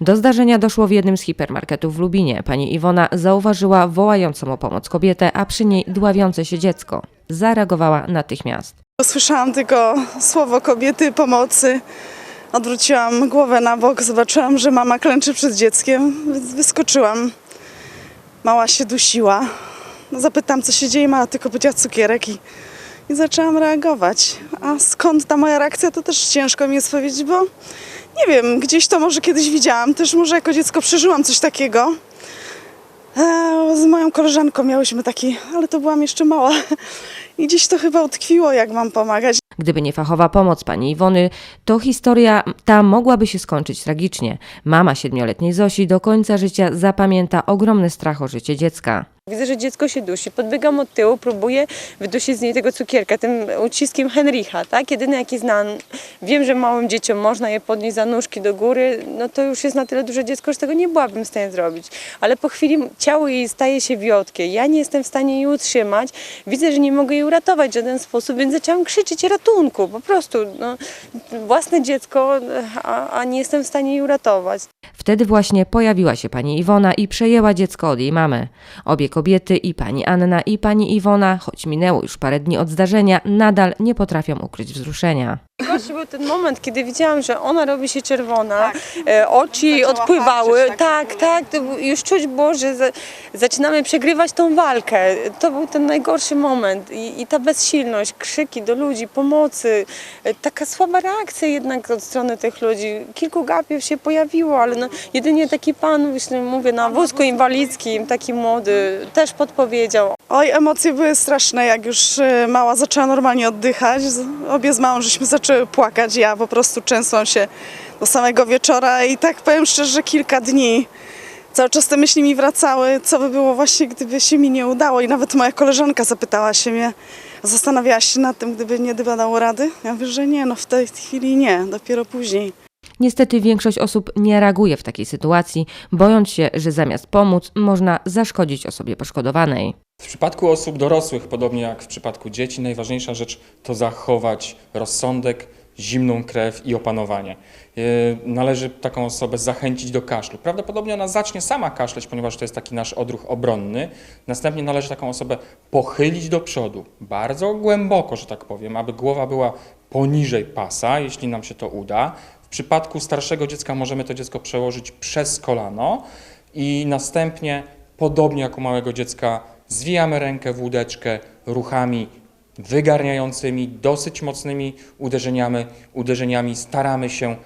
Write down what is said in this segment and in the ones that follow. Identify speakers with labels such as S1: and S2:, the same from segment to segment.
S1: Do zdarzenia doszło w jednym z hipermarketów w Lubinie. Pani Iwona zauważyła wołającą o pomoc kobietę, a przy niej dławiące się dziecko. Zareagowała natychmiast.
S2: Słyszałam tylko słowo kobiety, pomocy. Odwróciłam głowę na bok, zobaczyłam, że mama klęczy przed dzieckiem, więc wyskoczyłam. Mała się dusiła. No, Zapytam, co się dzieje, mama tylko powiedziała cukierek i, i zaczęłam reagować. A skąd ta moja reakcja, to też ciężko mi jest powiedzieć, bo nie wiem, gdzieś to może kiedyś widziałam, też może jako dziecko przeżyłam coś takiego. E, Z moją koleżanką miałyśmy taki, ale to byłam jeszcze mała. I gdzieś to chyba utkwiło, jak mam pomagać.
S1: Gdyby nie fachowa pomoc pani Iwony, to historia ta mogłaby się skończyć tragicznie. Mama siedmioletniej Zosi do końca życia zapamięta ogromny strach o życie dziecka.
S3: Widzę, że dziecko się dusi. Podbiegam od tyłu, próbuję wydusić z niej tego cukierka, tym uciskiem Henricha, tak? Jedyny jaki znam. Wiem, że małym dzieciom można je podnieść za nóżki do góry, no to już jest na tyle duże dziecko, że tego nie byłabym w stanie zrobić. Ale po chwili ciało jej staje się wiotkie. Ja nie jestem w stanie jej utrzymać. Widzę, że nie mogę jej uratować w żaden sposób, więc zaczęłam krzyczeć ratunku. Po prostu, no, własne dziecko, a, a nie jestem w stanie jej uratować.
S1: Wtedy właśnie pojawiła się pani Iwona i przejęła dziecko od jej mamy. Obie kobiety, i pani Anna, i pani Iwona, choć minęło już parę dni od zdarzenia, nadal nie potrafią ukryć wzruszenia.
S3: Gorszy był ten moment, kiedy widziałam, że ona robi się czerwona, e, oczy jej odpływały. Tak, tak, to był- już czuć było, że za, zaczynamy przegrywać tą walkę. To był ten najgorszy moment I, i ta bezsilność, krzyki do ludzi, pomocy, e, taka słaba reakcja jednak od strony tych ludzi. Kilku gapiów się pojawiło, ale no, jedynie taki pan, myślę, mówię, na wózku inwalidzkim, taki młody, też podpowiedział.
S2: Oj, emocje były straszne, jak już e, mała zaczęła normalnie oddychać. Obie z małą żeśmy zaczęły płakać. Ja po prostu częsłam się do samego wieczora i tak powiem szczerze, że kilka dni cały czas te myśli mi wracały, co by było właśnie, gdyby się mi nie udało. I nawet moja koleżanka zapytała się mnie, zastanawiała się nad tym, gdyby nie dało rady. Ja mówię, że nie, no w tej chwili nie, dopiero później.
S1: Niestety większość osób nie reaguje w takiej sytuacji, bojąc się, że zamiast pomóc, można zaszkodzić osobie poszkodowanej.
S4: W przypadku osób dorosłych, podobnie jak w przypadku dzieci, najważniejsza rzecz to zachować rozsądek, zimną krew i opanowanie. Yy, Należy taką osobę zachęcić do kaszlu. Prawdopodobnie ona zacznie sama kaszleć, ponieważ to jest taki nasz odruch obronny. Następnie należy taką osobę pochylić do przodu, bardzo głęboko, że tak powiem, aby głowa była poniżej pasa, jeśli nam się to uda. W przypadku starszego dziecka możemy to dziecko przełożyć przez kolano i następnie, podobnie jak u małego dziecka, zwijamy rękę w łódeczkę ruchami wygarniającymi, dosyć mocnymi uderzeniami, uderzeniami staramy się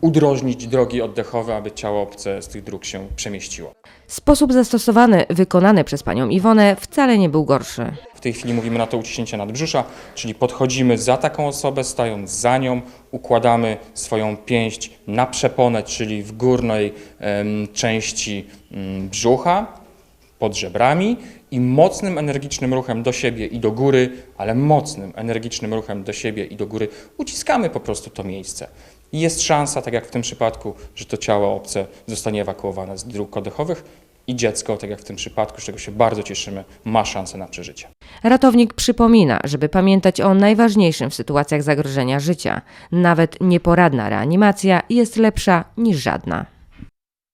S4: udrożnić drogi oddechowe, aby ciało obce z tych dróg się przemieściło.
S1: Sposób zastosowany, wykonany przez panią Iwonę, wcale nie był gorszy.
S4: W tej chwili mówimy na to uciśnięcie nadbrzusza, czyli podchodzimy za taką osobę, stając za nią, układamy swoją pięść na przeponę, czyli w górnej em, części em, brzucha, pod żebrami i mocnym, energicznym ruchem do siebie i do góry, ale mocnym, energicznym ruchem do siebie i do góry uciskamy po prostu to miejsce. I jest szansa, tak jak w tym przypadku, że to ciało obce zostanie ewakuowane z dróg oddechowych i dziecko, tak jak w tym przypadku, z czego się bardzo cieszymy, ma szansę na przeżycie.
S1: Ratownik przypomina, żeby pamiętać o najważniejszym w sytuacjach zagrożenia życia. Nawet nieporadna reanimacja jest lepsza niż żadna.